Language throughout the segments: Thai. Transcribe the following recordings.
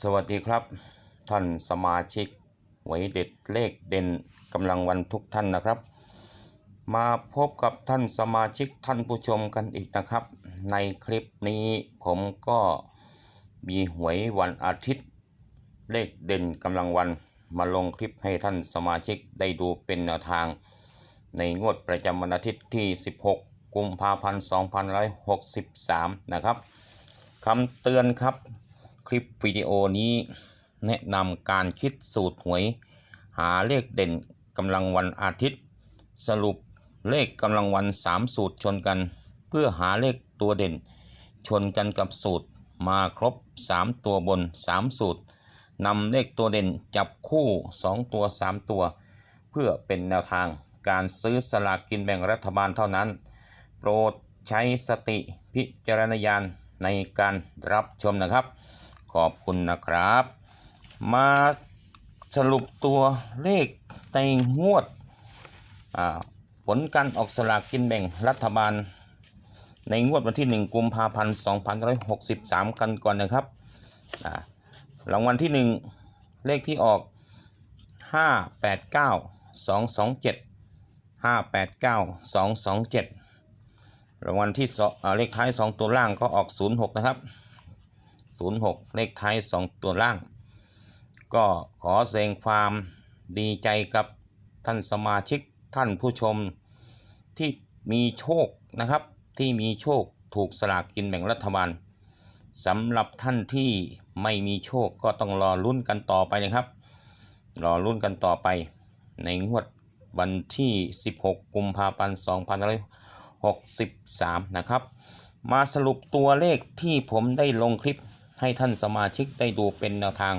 สวัสดีครับ ท่านสมาชิกหวยเด็ดเลขเด่นกำลังวันทุกท่านนะครับ มาพบกับท่านสมาชิกท่านผู้ชมกันอีกนะครับ ในคลิปนี้ผมก็มีหวยวันอาทิตย์ เลขเด่นกำลังวันมาลงคลิปให้ท่านสมาชิกได้ดูเป็นแนวทาง ในงวดประจำวันอาทิตย์ที่ 16 กุมภาพันธ์ 2563 นะครับคำเตือนครับ คลิปวิดีโอนี้ แนะนำการคิดสูตรหวย หาเลขเด่นกำลังวันอาทิตย์ สรุปเลขกำลังวัน 3 สูตรชนกัน เพื่อหาเลขตัวเด่น ชนกันกับสูตรมาครบ 3 ตัวบน 3 สูตรนำเลขตัวเด่นจับคู่ 2 ตัว 3 ตัว เพื่อเป็นแนวทางการซื้อสลากกินแบ่งรัฐบาลเท่านั้น โปรดใช้สติพิจารณญาณในการรับชมนะครับ ขอบคุณนะครับ มาสรุปตัวเลขในงวดผลการออกสลากกินแบ่งรัฐบาล ในงวดวันที่ 1 กุมภาพันธ์2563 กันก่อนนะครับรางวัลที่ 1 เลขที่ออก 589 227 589 227 รางวัลที่สองเลขท้าย 2 ตัวล่างก็ออก 06 นะครับ 06 เลขท้าย 2 ตัวล่าง ก็ขอแสดงความดีใจกับท่านสมาชิกท่านผู้ชมที่มีโชคนะครับ ที่มีโชคถูกสลากกินแบ่งรัฐบาลสำหรับท่านที่ไม่มีโชคก็ต้องรอลุ้นกันต่อไปนะครับ รอลุ้นกันต่อไป ในงวดวันที่ 16 กุมภาพันธ์2563 นะครับ มาสรุปตัวเลขที่ผมได้ลงคลิป ให้ท่านสมาชิกได้ดูเป็นแนวทาง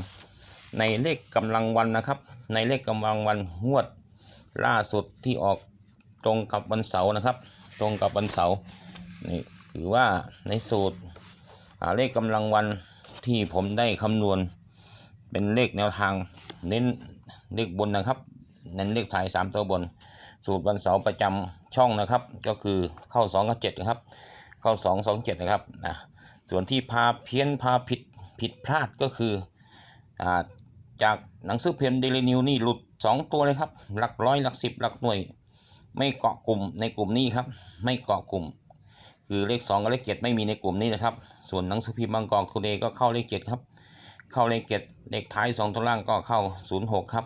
ในเลขกำลังวันนะครับ ในเลขกำลังวันงวดล่าสุดที่ออกตรงกับวันเสาร์นะครับ ตรงกับวันเสาร์นี่ถือว่าในสูตรเลขกำลังวันที่ผมได้คำนวณ เป็นเลขแนวทางเน้นเลขบนนะครับเน้นเลขสายสามตัวบน สูตรวันเสาร์ประจำช่องนะครับ ก็คือเข้า2กับ7นะครับ เข้า 2 2 7 นะครับอะ ส่วนที่พาเพี้ยนพาผิดผิดพลาดก็คืออจากหนังสือเพิมเดลินิวนี่หลุด 2 ตัวเลยครับ หลักร้อยหลักสิบหลักหน่วย ไม่เกาะกลุ่มในกลุ่มนี้ครับ ไม่เกาะกลุ่ม คือเลข2กับเลข7ไม่มีในกลุ่มนี้นะครับ ส่วนหนังสือพิมพ์บางกอกทูเดย์ก็เข้าเลข7ครับ เข้าเลข7เลขท้าย2ตัวล่างก็เข้า 06 ครับ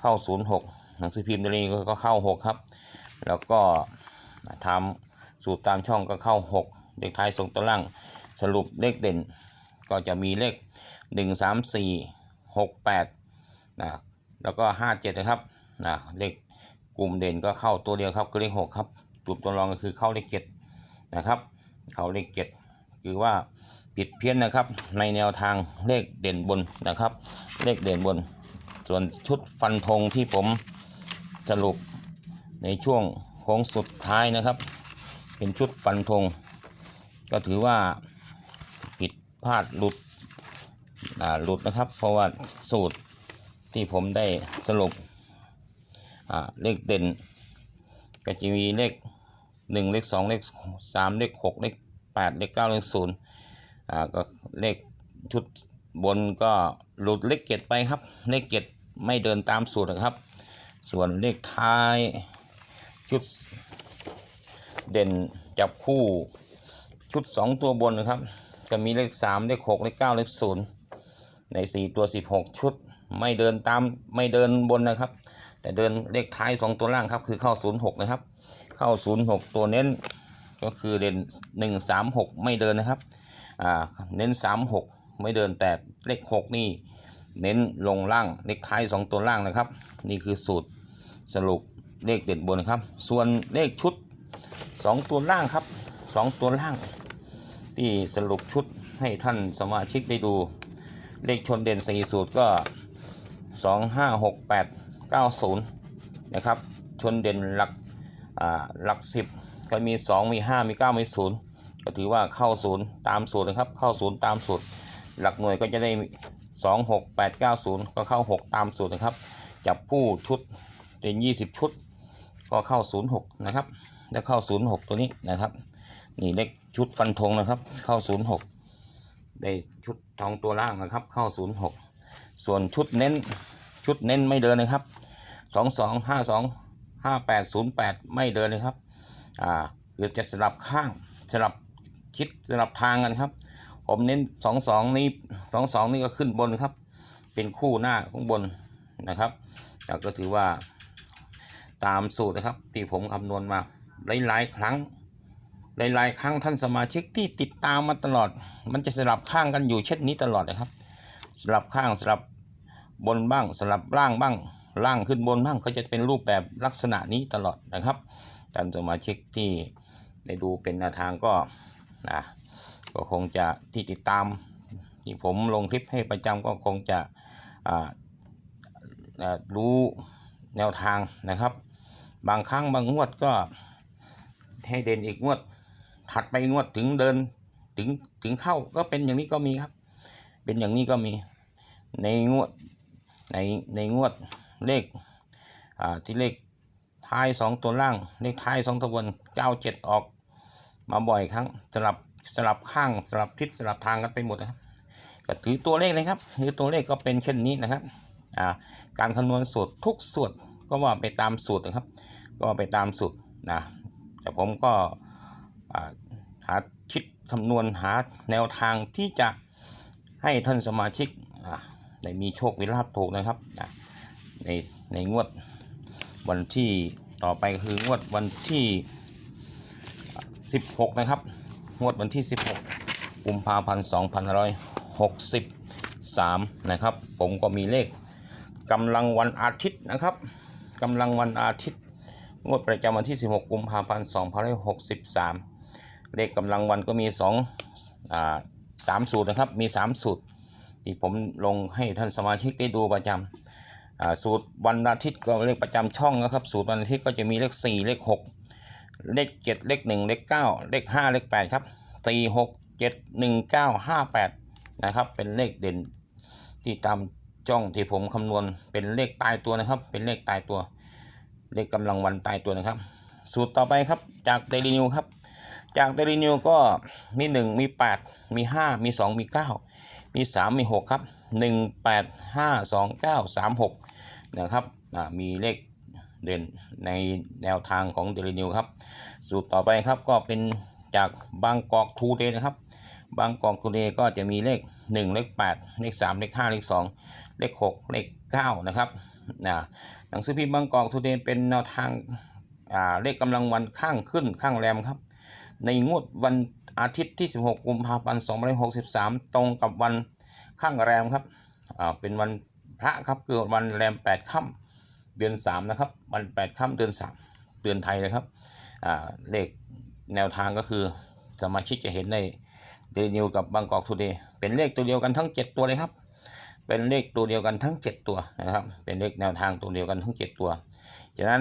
เข้า 06 หนังสือพิมพ์เดลินิวก็เข้า 6 ครับ แล้วก็ทำสูตรตามช่องก็เข้า 6 เลขท้ายส่งตัวล่าง สรุปเลขเด่นก็จะมีเลข 1 3 4 6 8นะแล้วก็ 5 7 นะครับนะเลขกลุ่มเด่นก็เข้าตัวเดียวครับคือเลข 6 ครับจุดตัวรองก็คือเข้าเลข7นะครับเข้าเลข7คือว่าผิดเพี้ยนนะครับในแนวทางเลขเด่นบนนะครับ เลขเด่นบน ส่วนชุดฟันธงที่ผมสรุปในช่วงโค้งสุดท้ายนะครับ เป็นชุดฟันธงก็ถือว่า พลาดหลุดหลุดนะครับ เพราะว่าสูตรที่ผมได้สรุปเลขเด่นก็จะมีเลขหนึ่งเลขสองเลขสามเลขหกเลขแปดเลขเก้าเลขศูนย์อ่าก็เลขชุดบนก็หลุดเลขเจ็ดไปครับ เลขเจ็ดไม่เดินตามสูตรนะครับ ส่วนเลขท้ายชุดเด่นจับคู่ชุด 2 ตัวบนนะครับ ก็มีเลข 3 เลข 6 เลข 9 เลข 0 ใน 4 ตัว 16 ชุด ไม่เดินตามไม่เดินบนนะครับ แต่เดินเลขท้าย 2 ตัวล่างครับ คือเข้า 06 นะครับ เข้า 06 ตัวเน้นก็คือเด่น1 3 6 ไม่เดินนะครับอ่าเน้น 36 ไม่เดินแต่เลข 6 นี่ เน้นลงล่างเลขท้าย 2 ตัวล่างนะครับ นี่คือสูตรสรุปเลขเด่นบนครับ ส่วนเลขชุด 2 ตัวล่างครับ 2 ตัวล่าง ที่สรุปชุดให้ท่านสมาชิกได้ดู เลขชนเด่น 4 สูตรก็ 2 5 6 8 9 0 นะครับ ชนเด่นหลักอ่าหลัก 10 ก็มี 2 มี 5 มี 9 มี 0 ก็ถือว่าเข้า 0 ตามสูตรนะครับ เข้า 0 ตามสูตร หลักหน่วยก็จะได้ 2 6 8 9 0 ก็เข้า 6 ตามสูตรนะครับ จับผู้ชุดเป็น 20 ชุด ก็เข้า 06 นะครับ แล้วเข้า 06 ตัวนี้นะครับ นี่เลขชุดฟันธงนะครับ เข้า06ได้ชุดทองตัวล่างนะครับ เข้า06ส่วนชุดเน้นชุดเน้นไม่เดินนะครับ22 52 58 08ไม่เดินเลยครับอ่าคือจะสลับข้างสลับคิดสลับทางกันครับ ผมเน้น22นี้22นี่ก็ขึ้นบนครับ เป็นคู่หน้าข้างบนนะครับแล้วก็ถือว่าตามสูตรนะครับที่ผมคำนวณมาหลายๆครั้ง หลายๆครั้งท่านสมาชิกที่ติดตามมาตลอด มันจะสลับข้างกันอยู่เช่นนี้ตลอดนะครับ สลับข้างสลับบนบ้างสลับล่างบ้างล่างขึ้นบนบ้างก็จะเป็นรูปแบบลักษณะนี้ตลอดนะครับท่านสมาชิกที่ได้ดูเป็นแนวทางก็นะก็คงจะที่ติดตามที่ผมลงคลิปให้ประจำก็คงจะอ่ารู้แนวทางนะครับ บางครั้งบางงวดก็ให้เด่นอีกงวด ถัดไปงวดถึงเดินถึงถึงเข้าก็เป็นอย่างนี้ก็มีครับ เป็นอย่างนี้ก็มีในงวดในในงวดเลขอ่าที่เลขท้ายสองตัวล่าง เลขท้ายสองตัวบนเก้าเจ็ดออก มาบ่อยครั้งสลับสลับข้างสลับทิศสลับทางกันไปหมดนะครับก็ถือตัวเลขเลยครับถือตัวเลขก็เป็นเช่นนี้นะครับอ่าการคำนวณสูตรทุกสูตรก็ว่าไปตามสูตรนะครับ ก็ไปตามสูตรนะแต่ผมก็ หาคิดคำนวณหาแนวทางที่จะให้ท่านสมาชิกได้มีโชควิลาภถูกนะครับ ในในงวดวันที่ต่อไปคืองวดวันที่ 16 นะครับ งวดวันที่ 16กุมภาพันธ์2563 นะครับ ผมก็มีเลขกำลังวันอาทิตย์นะครับกำลังวันอาทิตย์ งวดประจำวันที่ 16 กุมภาพันธ์2563 เลขกำลังวันก็มี2อ่าสามสูตรนะครับ มี 3 สูตร ที่ผมลงให้ท่านสมาชิกได้ดูประจำอ่าสูตรวันอาทิตย์ก็เลขประจำช่องนะครับ สูตรวันอาทิตย์ก็จะมีเลข 4 เลข 6 เลข 7 เลข 1 เลข 9 เลข 5 เลข 8 ครับ 4 6 7 1 9 5 8 นะครับ เป็นเลขเด่นที่ตามจ้องที่ผมคำนวณเป็นเลขตายตัวนะครับ เป็นเลขตายตัว เลขกำลังวันตายตัวนะครับ สูตรต่อไปครับจากเดลินิวครับ จากเดลินิวก็มี 1 มี 8 มี 5 มี 2 มี 9 มี 3 มี 6 ครับ 1 8 5 2 9 3 6 นะครับมีเลขเด่นในแนวทางของเดลินิวครับ สูตรต่อไปครับก็เป็นจากบางกอกทูเดนะครับ บางกอกทูเดก็จะมีเลข 1 เลข 8 เลข 3 เลข 5 เลข 2 เลข 6 เลข 9 นะครับนะหนังสือพิมพ์บางกอกทูเดเป็นแนวทางเลขกำลังวันข้างขึ้นข้างแรมครับ ในงวดวันอาทิตย์ที่ 16 กุมภาพันธ์ 2563 ตรงกับวันข้างแรมครับอ่าเป็นวันพระครับคือวันแรม 8 ค่ำเดือน 3 นะครับ วัน 8 ค่ำเดือน 3 เดือนไทยนะครับอ่าเลขแนวทางก็คือสมาชิกจะเห็นในเดนิวกับบางกอกทูเดย์เป็นเลขตัวเดียวกันทั้ง 7 ตัวเลยครับ เป็นเลขตัวเดียวกันทั้ง 7 ตัวนะครับ เป็นเลขแนวทางตัวเดียวกันทั้ง 7 ตัวฉะนั้น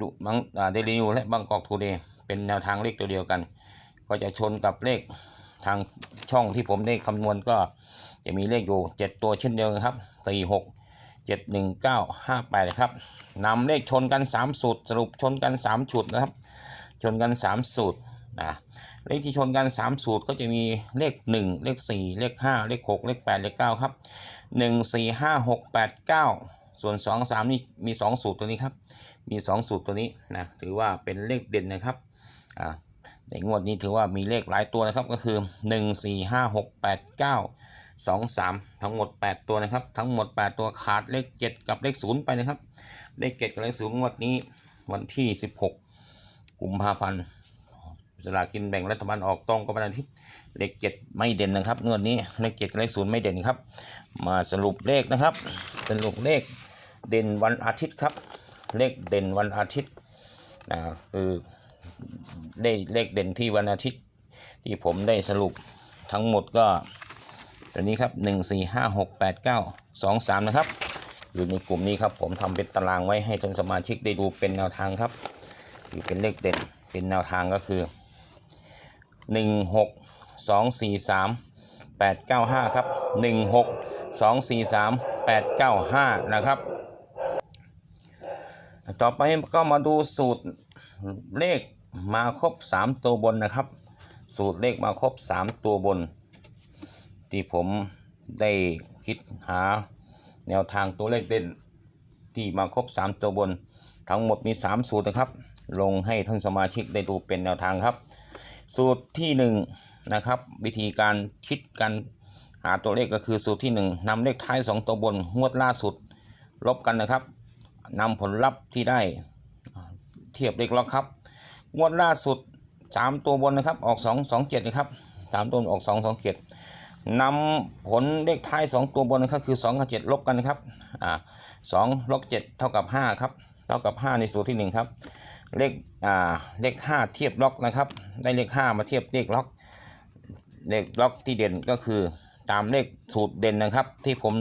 ดูบางเดลินิวและบางกอกทูเดย์ เป็นแนวทางเลขตัวเดียวกัน ก็จะชนกับเลขทางช่องที่ผมได้คำนวณก็จะมีเลขอยู่ 7 ตัวเช่นเดียวกันครับ 4 6 7 1 9 5 8ครับนำเลขชนกัน 3 สูตร สรุปชนกัน 3 ชุดนะครับ ชนกัน 3 สูตรนะเลขที่ชนกัน 3 สูตรก็จะมีเลข 1 เลข 4 เลข 5 เลข 6 เลข 8 เลข 9 ครับ 1 4 5 6 8 9 ส่วน 2 3 นี่มี 2 สูตรตัวนี้ครับ มี 2 สูตรตัวนี้นะถือว่าเป็นเลขเด่นนะครับ อ่าในงวดนี้ถือว่ามีเลขหลายตัวนะครับก็คือ 1 4 5 6 8 9 2 3 ทั้งหมด 8 ตัวนะครับ ทั้งหมด 8 ตัวขาดเลข 7 กับเลข 0 ไปนะครับ เลข 7 กับเลข 0 งวดนี้วันที่ 16 กุมภาพันธ์สลากกินแบ่งรัฐบาลออกตรงกับวันอาทิตย์เลข 7 ไม่เด่นนะครับงวดนี้เลข 7 กับเลข 0 ไม่เด่นครับ มาสรุปเลขนะครับ สรุปเลขเด่นวันอาทิตย์ครับ เลขเด่นวันอาทิตย์นะคือ ได้เลขเด่นที่วันอาทิตย์ ที่ผมได้สรุปทั้งหมดก็ตัวนี้ครับ 1 4 5 6 8 9 2 3 นะครับ อยู่ในกลุ่มนี้ครับ ผมทำเป็นตารางไว้ให้ท่านสมาชิกได้ดูเป็นแนวทางครับคือเป็นเลขเด่นเป็นแนวทางก็คือ 1 6 2 4 3 8 9 5 ครับ 1 6 2 4 3 8 9 5 นะครับ ต่อไปก็มาดูสูตรเลข มาครบ 3 ตัวบนนะครับ สูตรเลขมาครบ 3 ตัวบน ที่ผมได้คิดหาแนวทางตัวเลขเด่น ที่มาครบ 3 ตัวบน ทั้งหมดมี 3 สูตรนะครับ ลงให้ท่านสมาชิกได้ดูเป็นแนวทางครับ สูตรที่1นะครับ วิธีการคิดการหาตัวเลขก็คือสูตรที่ 1นำเลขท้าย 2 ตัวบนงวดล่าสุดลบกันนะครับนำผลลัพธ์ที่ได้เทียบเลขล็อกครับ งวดล่าสุด3ตัวบนนะครับ ออก2 2 7นะครับ3ตัวบนออก2 2 7นำผลเลขท้าย2ตัวบนนะครับคือ2กับ7ลบกันนะครับอ่า2ลบ7เท่ากับ5ครับเท่ากับ5ในสูตรที่1ครับเลขอ่าเลข5เทียบล็อกนะครับ ได้เลข5มาเทียบเลขล็อกเลขล็อกที่เด่นก็คือตามเลขสูตรเด่นนะครับ ที่ผม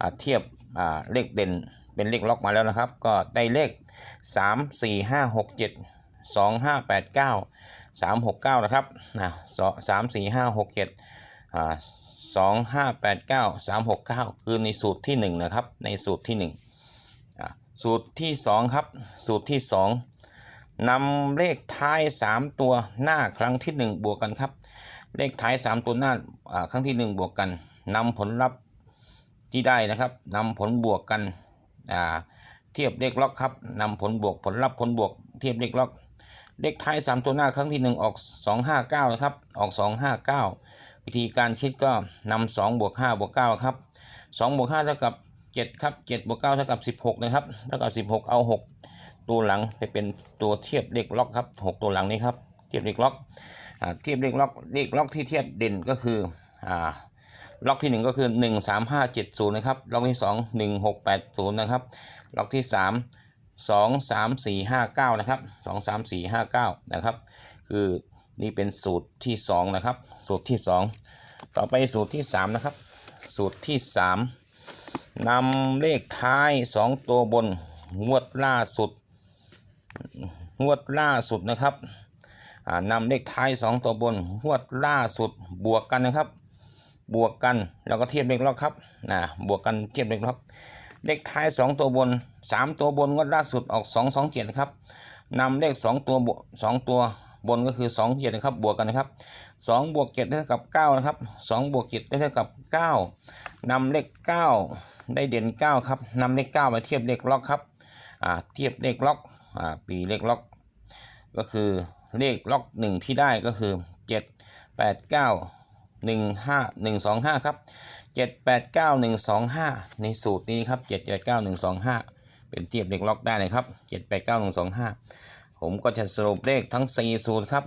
อ่าเทียบอ่าเลขเด่นเป็นเลขล็อกมาแล้วนะครับ ก็ได้เลข 3 4 5 6 7 2 5 8 9 3 6 9 นะครับนะสามสี่ห้าหกเจ็ดอ่าสองห้าแปดเก้าสามหกเก้าคือในสูตรที่หนึ่งนะครับ ในสูตรที่หนึ่งอ่าสูตรที่สองครับ สูตรที่สองนำเลขท้ายสามตัวหน้าครั้งที่หนึ่งบวกกันครับ เลขท้ายสามตัวหน้าอ่าครั้งที่หนึ่งบวกกันนำผลลัพธ์ที่ได้นะครับนำผลบวกกันอ่าเทียบเลขล็อกครับนำผลบวกผลลัพธ์ผลบวกเทียบเลขล็อก เลขท้าย 3 ตัวหน้าครั้งที่ 1 ออก 259 นะครับ ออก 259 วิธีการคิดก็นำ2บวก 5 บวก 9 ครับ2บวก5เท่ากับ 7 ครับ 7 บวก 9 เท่ากับ 16 นะครับ เท่ากับ 16 เอา 6 ตัวหลังไปเป็นตัวเทียบเลขล็อกครับ 6 ตัวหลังนี้ครับ เทียบเลขล็อกอเทียบเลขล็อก เลขล็อกที่เทียบเด่นก็คืออล็อกที่ 1 ก็คือ 13570 นะครับ ล็อกที่ 2 1680 นะครับ ล็อกที่ 3 สองสามสี่ห้าเก้านะครับสองสามสี่ห้าเก้านะครับ คือนี่เป็นสูตรที่สองนะครับ สูตรที่สองต่อไปสูตรที่สามนะครับ สูตรที่สามนำเลขท้ายสองตัวบนงวดล่าสุดงวดล่าสุดนะครับนำเลขท้ายสองตัวบนงวดล่าสุดบวกกันนะครับ บวกกันแล้วก็เทียบเลขล็อกครับนะบวกกันเทียบเลขล็อก เลขท้าย 2 ตัวบน 3 ตัวบนงวดล่าสุดออก 2 2 7นะครับนำเลข 2 ตัวบสองตัวบนก็คือ2 7นะครับบวกกันนะครับ2บวก7ได้เท่ากับ9นะครับ2บวก7ได้เท่ากับ 9นำเลข 9 ได้เด่น 9 ครับนำเลข 9 มาเทียบเลขล็อกครับเทียบเลขล็อกอปีเลขล็อก ก็คือเลขล็อก 1 ที่ได้ก็คือ 7 8 9 1 5 1 2 5 ครับ จ็ดแปดเก้าหนึ่งสองห้าในสูตรนี้ครับเจ็ดแปดเก้าหนึ่งสองห้าเป็นเทียบเลขล็อกได้เลยครับเจ็ดแปดเก้าหนึ่งสองห้าผมก็จะสรุปเลขทั้งสี่สูตรครับ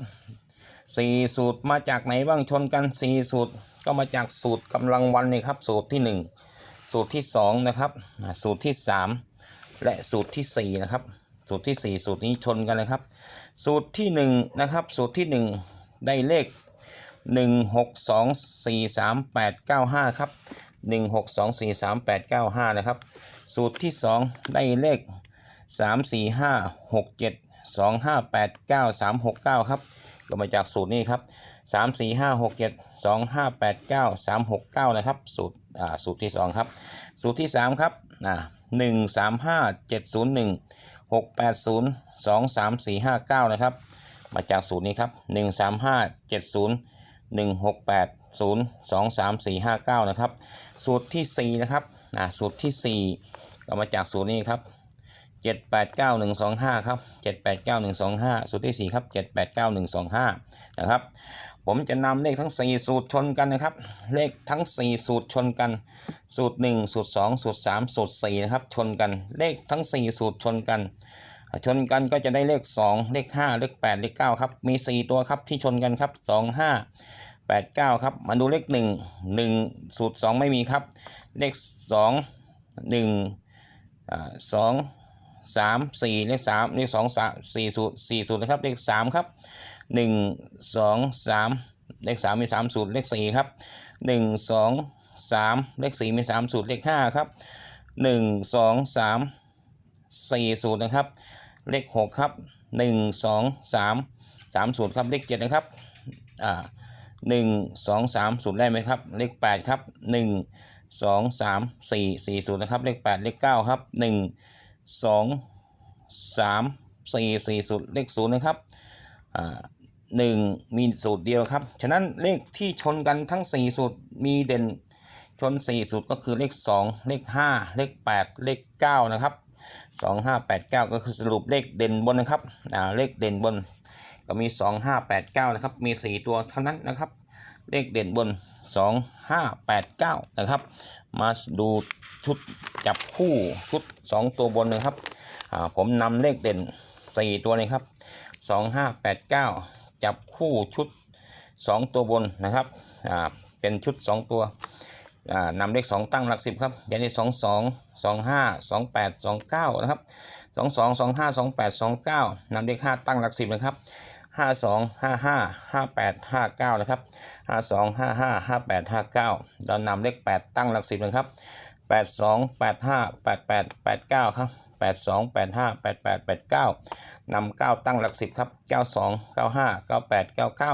สี่สูตรมาจากไหนบ้างชนกันสี่สูตรก็มาจากสูตรกำลังวันนี่ครับสูตรที่หนึ่งสูตรที่สองนะครับสูตรที่สามและสูตรที่สี่นะครับสูตรที่สี่สูตรนี้ชนกันเลยครับ สูตรที่หนึ่งนะครับสูตรที่หนึ่งได้เลข หนึ่งหกสองสี่สามแปดเก้าห้าครับหนึ่งหกสองสี่สามแปดเก้าห้านะครับ สูตรที่สองได้เลขสามสี่ห้าหกเจ็ดสองห้าแปดเก้าสามหกเก้าครับ ก็มาจากสูตรนี้ครับสามสี่ห้าหกเจ็ดสองห้าแปดเก้าสามหกเก้านะครับ สูตรอ่าสูตรที่สองครับ สูตรที่สามครับอ่าหนึ่งสามห้าเจ็ดศูนย์หนึ่งหกแปดศูนย์สองสามสี่ห้าเก้านะครับ มาจากสูตรนี้ครับห นึ่งห้าเจ็ดศูนย์1 6 8 0 2 3 4 5 9นะครับ สูตรที่ 4 นะครับอ่าสูตรที่ 4 ก็มาจากสูตรนี้ครับ 7 8 9 1 2 5 ครับ 7 8 9 1 2 5 สูตรที่ 4 ครับ 7 8 9 1 2 5 นะครับ ผมจะนำเลขทั้ง 4 สูตรชนกันนะครับ เลขทั้ง 4 สูตรชนกัน สูตร 1 สูตร 2 สูตร 3 สูตร 4 นะครับ ชนกัน เลขทั้ง 4 สูตรชนกัน ชนกันก็จะได้เลข 2 เลข 5 เลข 8 เลข 9 ครับ มี 4 ตัวครับที่ชนกันครับ 2 5 8 9 ครับ มาดูเลข 1 1 สูตร 2 ไม่มีครับ เลข 2 1อ่า2 3 4 เลข 3 เลข 2 3 4 สูตร 4 สูตรนะครับ เลข 3 ครับ 1 2 3 เลข 3 มี 3 สูตร เลข 4 ครับ 1 2 3 เลข 4 มี 3 สูตร เลข 5 ครับ 1 2 3 4 สูตรนะครับ เลข6ครับ1 2 3 3สูตรครับเลข7นะครับอ่า1 2 3สูตรได้ไหมครับ เลข8ครับ1 2 3 4 4สูตรนะครับ เลข8เลข9ครับ1 2 3 4 4สูตรเลข0นะครับอ่าหนึ่งมีสูตรเดียวครับ ฉะนั้นเลขที่ชนกันทั้ง 4 สูตรมีเด่นชน 4 สูตรก็คือเลข 2 เลข 5 เลข 8 เลข 9 นะครับ 2 5 8 9 ก็คือสรุปเลขเด่นบนนะครับอ่าเลขเด่นบนก็มี 2 5 8 9 นะครับ มี 4 ตัวเท่านั้นนะครับ เลขเด่นบน 2 5 8 9 นะครับ มาดูชุดจับคู่ชุด 2 ตัวบนนะครับอ่าผมนำเลขเด่น 4 ตัวเลยครับ 2 5 8 9 จับคู่ชุด 2 ตัวบนนะครับอ่าเป็นชุด 2 ตัวอ่านำเลข 2 ตั้งหลัก 10 ครับย่างนี้2 2 2 25 2 8 2 9 นะครับ 2 2 2 5 2 8 2 9 นำเลข5ตั้งหลัก10นะครับ 5 2 5 5 5 8 5 9 นะครับ 5 2 5 5 5 8 5 9เรานำเลข 8 ตั้งหลัก10นะครับ 8 2 8 5 8 8 8 9 ครับ8 2 8 5 8 8 8 9นำ9ตั้งหลัก10ครับ 92 95 98 99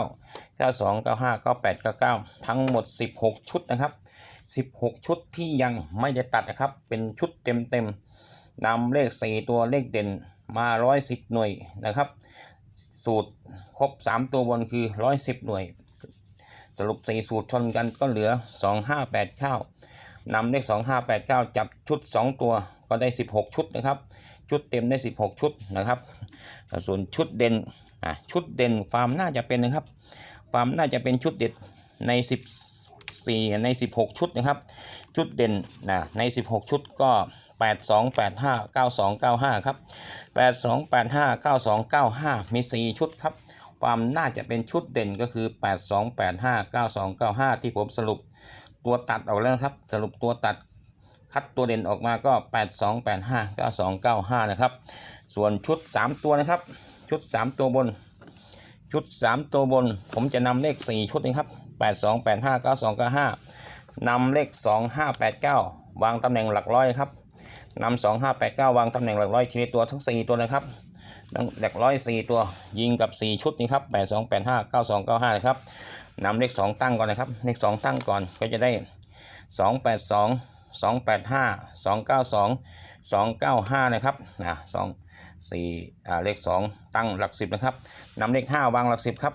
92 95 98 99 ทั้งหมด 16 ชุดนะครับ 16 ชุดที่ยังไม่ได้ตัดนะครับ เป็นชุดเต็มเต็มๆนำเลข 4 ตัวเลขเด่นมา 110 หน่วยนะครับ สูตรครบ 3 ตัวบนคือ 110 หน่วย สรุป 4 สูตรชนกันก็เหลือ 2589นำเลข 2589 จับชุด 2 ตัวก็ได้ 16 ชุดนะครับ ชุดเต็มได้ 16 ชุดนะครับ ส่วนชุดเด่นชุดเด่นความน่าจะเป็นนะครับ ความน่าจะเป็นชุดเด็ดใน 4 ใน 16 ชุดนะครับ ชุดเด่นนะใน 16 ชุดก็ 82 85 92 95 ครับ 82 85 92 95 มี 4 ชุดครับ ความน่าจะเป็นชุดเด่นก็คือ 82 85 92 95 ที่ผมสรุปตัวตัดออกแล้วครับ สรุปตัวตัดคัดตัวเด่นออกมาก็ 82 85 92 95 นะครับ ส่วนชุด 3 ตัวนะครับ ชุด 3 ตัวบน ชุด 3 ตัวบน ผมจะนำเลข 4 ชุดนะครับ 82 85 92 95นำเลข 2589 วางตำแหน่งหลักร้อยครับนำ2589 วางตำแหน่งหลักร้อยทีละตัวทั้ง 4 ตัวนะครับหลักร้อย4ตัวยิงกับ 4 ชุดนี้ครับ82 85 92 95นะครับนำเลข 2 ตั้งก่อนนะครับเลข 2 ตั้งก่อนก็จะได้ 282 285 292 295 นะครับนะ2 4อ่าเลข 2 ตั้งหลัก 10 นะครับนำเลข 5 วางหลัก 10 ครับ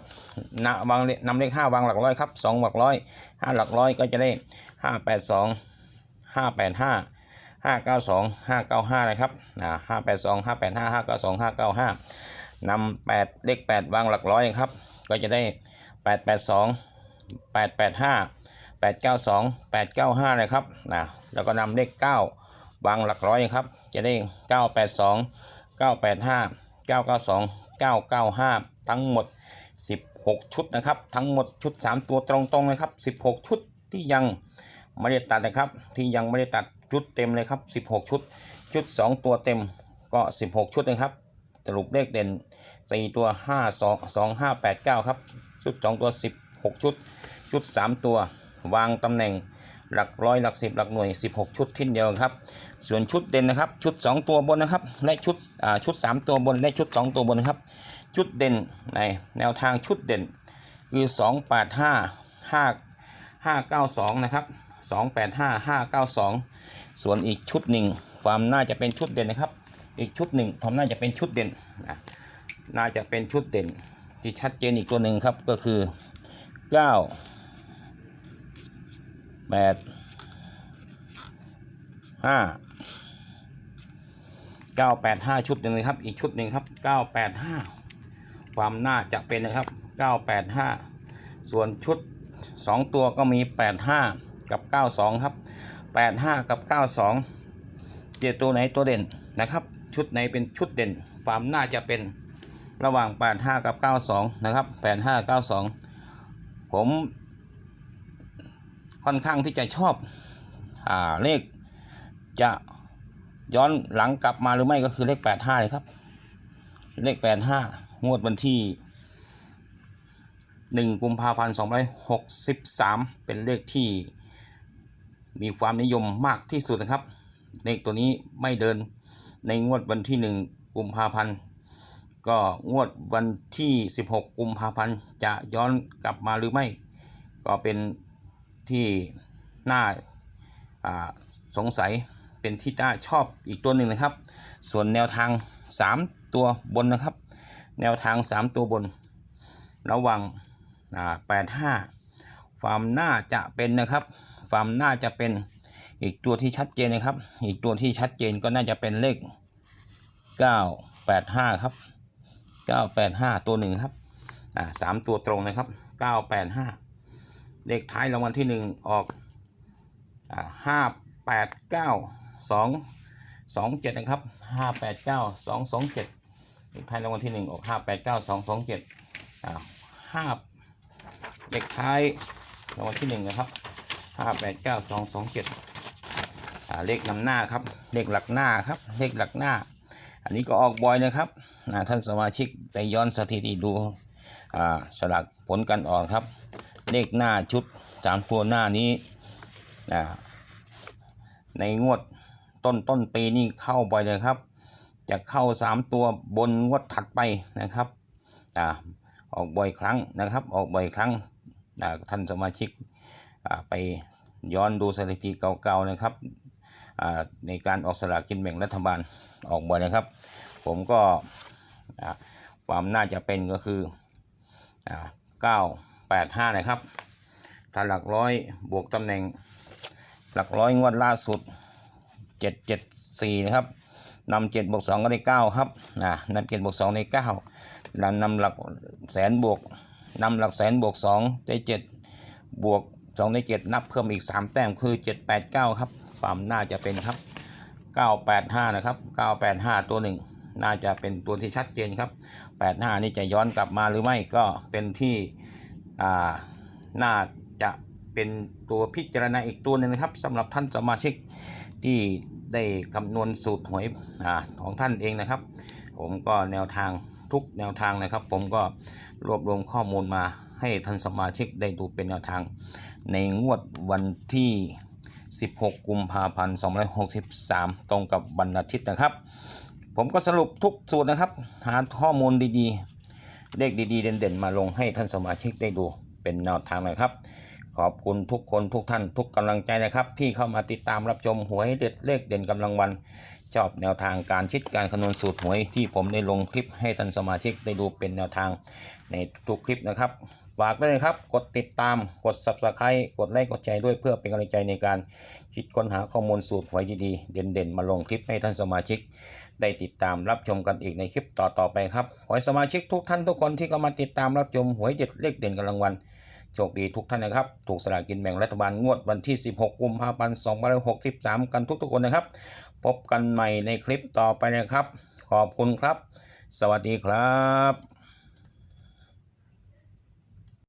นวางเลขนำเลข5วางหลักร้อยครับ2หลักร้อย5หลักร้อยก็จะได้582 585 592 595นะครับอ่า582 585 592 595นำ8เลข8วางหลักร้อยครับ ก็จะได้882 885 892 895นะครับนะแล้วก็นำเลข9วางหลักร้อยครับ จะได้982 985 992 995 ทั้งหมด 16 ชุดนะครับ ทั้งหมดชุด 3 ตัวตรงๆนะครับ 16 ชุดที่ยังไม่ได้ตัดนะครับ ที่ยังไม่ได้ตัดชุดเต็มเลยครับ 16 ชุด ชุด 2 ตัวเต็มก็ 16 ชุดนะครับ สรุปเลขเด่น 4 ตัว 5 2 2 5 8 9 ครับ ชุด 2 ตัว 16 ชุด ชุด 3 ตัว วางตำแหน่งหลักร้อยหลักสิบหลักหน่วย 16 ชุดทิ้นเดียวครับ ส่วนชุดเด่นนะครับ ชุด 2 ตัวบนนะครับ และชุดชุด 3 ตัวบนและชุด 2 ตัวบนนะครับ ชุดเด่นในแนวทางชุดเด่น คือ 285 5 592 นะครับ 285 592 ส่วนอีกชุดหนึ่งความน่าจะเป็นชุดเด่นนะครับ อีกชุดหนึ่งความน่าจะเป็นชุดเด่นนะน่าจะเป็นชุดเด่นที่ชัดเจนอีกตัวหนึ่งครับก็คือ 9 8 5 985 ชุดหนึ่งครับ อีกชุดหนึ่งครับ 985 ความน่าจะเป็นนะครับ 985 ส่วนชุด 2 ตัวก็มี 85 กับ 92 ครับ 85 กับ 92 เจตัวไหนตัวเด่นนะครับ ชุดไหนเป็นชุดเด่น ความน่าจะเป็นระหว่าง 85 กับ 92 นะครับ 85 92 ผมค่อนข้างที่จะชอบอ่าเลขจะย้อนหลังกลับมาหรือไม่ก็คือเลข 85 เลยครับ เลข 85 งวดวันที่1กุมภาพันธ์2563เป็นเลขที่มีความนิยมมากที่สุดนะครับ เลขตัวนี้ไม่เดินในงวดวันที่1กุมภาพันธ์ก็งวดวันที่ 16 กุมภาพันธ์จะย้อนกลับมาหรือไม่ ก็เป็นที่น่าอ่าสงสัยเป็นที่น่าชอบอีกตัวหนึ่งนะครับ ส่วนแนวทาง 3 ตัวบนนะครับ แนวทาง 3 ตัวบน ระวังแปดห้ความน่าจะเป็นนะครับ ความน่าจะเป็นอีกตัวที่ชัดเจนนะครับ อีกตัวที่ชัดเจนก็น่าจะเป็นเลข 985 ครับ 985 ตัวหนึ่งครับอ่าสามตัวตรงนะครับ 985 เลขท้ายรางวัลที่ 1 ออกอ่า5 8 9 2 2 7 นะครับ 5 8 9 2 2 7 ท้ายรางวัลที่หนึ่งออกห้าแปดเก้าสองสองเจ็ดห้าเลขท้ายรางวัลที่หนึ่งนะครับห้าแปดเก้าสองสองเจ็ดเลขนำหน้าครับ เลขหลักหน้าครับ เลขหลักหน้า อันนี้ก็ออกบ่อยนะครับท่านสมาชิกไปย้อนสถิติดูสลักผลการออกครับ เลขหน้าชุดสามตัวหน้านี้ในงวดต้นต้นปีนี้เข้าบ่อยเลยครับ จะเข้าสามตัวบนงวดถัดไปนะครับอ่าออกบ่อยครั้งนะครับ ออกบ่อยครั้งท่านสมาชิกอ่าไปย้อนดูสถิติเก่าๆนะครับอ่าในการออกสลากกินแบ่งรัฐบาลออกบ่อยนะครับ ผมก็ความน่าจะเป็นก็คืออ่า985 นะครับถ้าหลักร้อยบวกตำแหน่ง หลักร้อยงวดล่าสุด 774 นะครับ นำ7บวก2ก็ได้9ครับอ่านำ7บวก2ได้9แล้วนำหลักแสนบวกนำหลักแสนบวก2ได้7บวก2ได้7นับเพิ่มอีก3แต้มคือ789ครับ ความน่าจะเป็นครับ985นะครับ985ตัวหนึ่งน่าจะเป็นตัวที่ชัดเจนครับ85นี่จะย้อนกลับมาหรือไม่ก็เป็นที่อ่าน่าจะเป็นตัวพิจารณาอีกตัวหนึงนะครับสำหรับท่านสมาชิกที่ ได้คำนวณสูตรหวยอของท่านเองนะครับ ผมก็แนวทางทุกแนวทางนะครับ ผมก็รวบรวมข้อมูลมาให้ท่านสมาชิกได้ดูเป็นแนวทาง ในงวดวันที่ 16 กุมภาพันธ์ 2563 ตรงกับวันอาทิตย์นะครับ ผมก็สรุปทุกสูตรนะครับ หาข้อมูลดีๆ เลขดีๆ เด่นๆ มาลงให้ท่านสมาชิกได้ดูเป็นแนวทางนะครับ ขอบคุณทุกคนทุกท่านทุกกำลังใจนะครับ ที่เข้ามาติดตามรับชมหวยเด็ดเลขเด่นกำลังวัน ชอบแนวทางการคิดการคำนวณสูตรหวยที่ผมได้ลงคลิปให้ท่านสมาชิกได้ดูเป็นแนวทางในทุกคลิปนะครับฝากไว้เลยครับ กดติดตาม กด subscribe กดไลค์ กดแชร์ด้วยเพื่อเป็นกำลังใจในการคิดค้นหาข้อมูลสูตรหวยดีๆ เด่นๆ มาลงคลิปให้ท่านสมาชิก ได้ติดตามรับชมกันอีกในคลิปต่อๆไปครับ ขอให้สมาชิกทุกท่านทุกคนที่เข้ามาติดตามรับชมหวยเด็ดเลขเด่นกำลังวัน โชคดีทุกท่านนะครับ ถูกสลากกินแบ่งรัฐบาลงวดวันที่ 16 กุมภาพันธ์2563 กันทุกๆคนนะครับ พบกันใหม่ในคลิปต่อไปนะครับ ขอบคุณครับ สวัสดีครับ